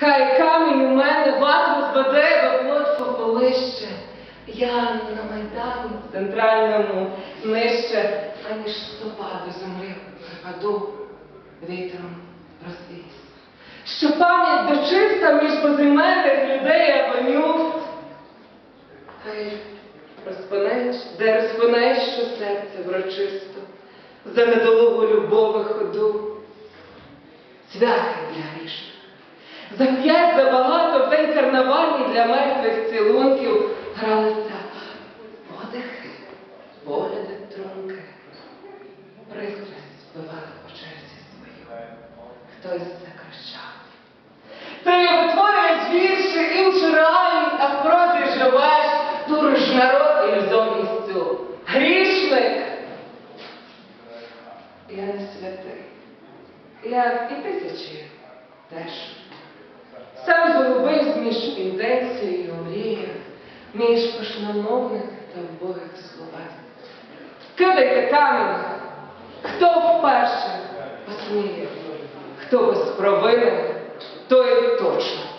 Хай камінь у мене ватру зведе, виплот пополище. Я на майдані. Центральному нижче, аніж стопа до землі припаду, вітром розвійсь. Що пам'ять дочиста між поземельних людей я воню, Хай розпинеш, де розпинеш, що серце врочисто, за недолугу любови ходу, цвяхи для грішних, за п'ять забагато в день карнавальний для мертвих цілунків гралися подихи, погляди трунки, пристрасть співали по черзі свою, хтось закричав. Ти витворюєш вірші, інші реальні, а в прозі живеш, дуриш народ ілюзорністю. Грішник! Я не святий, як і тисячі теж. Між інтенцією мрією, між пишномовних та вбогих словах. Кидайте камінь, хто вперше посміє, хто без провини, той точно